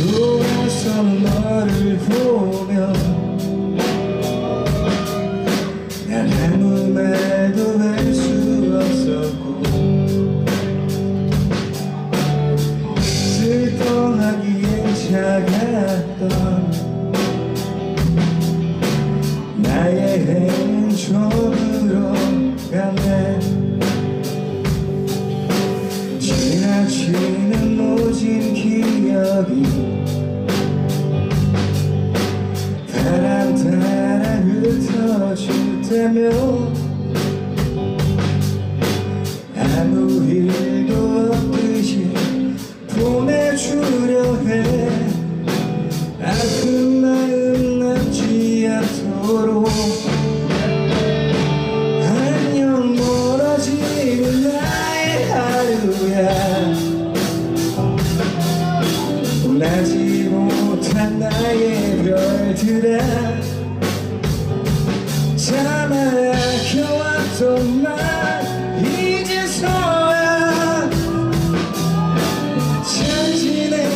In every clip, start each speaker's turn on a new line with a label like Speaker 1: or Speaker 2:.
Speaker 1: 돌아서 너를 보며 난 아무 말도 할 수 없었고 슬퍼하기엔 작았던 나의 행은 처음으로 갔네 바람 따라 흩어질 때면 아무 일도 없듯이 보내주려 해. 아픈 마음 남지 않도록 참아켜왔던 날 이제서야. 천진의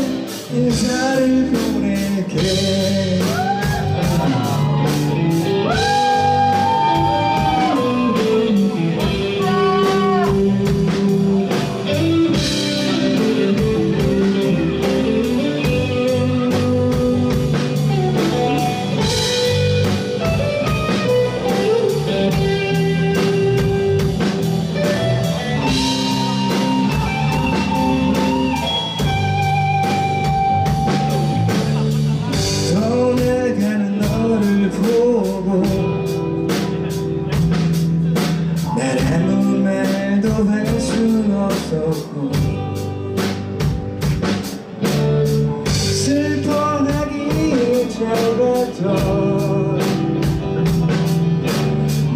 Speaker 1: 인사를 보낼게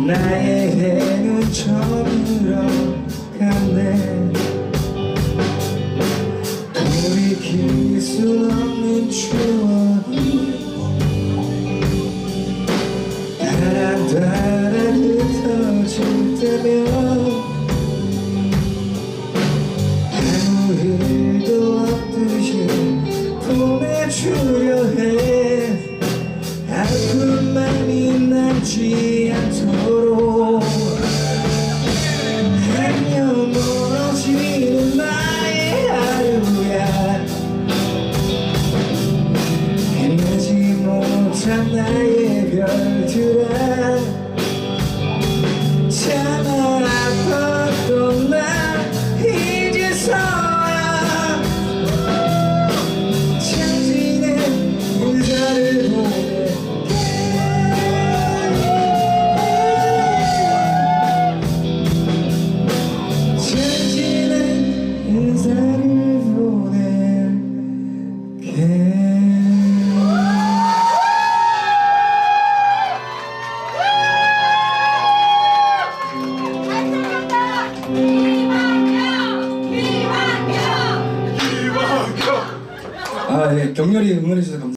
Speaker 1: 나의 해는 처음으로 갔네. 돌이킬 수 없는 추억이 따라 흩어질 때면
Speaker 2: time like
Speaker 1: 아, 예, 격렬히 응원해주셔서 감사합니다.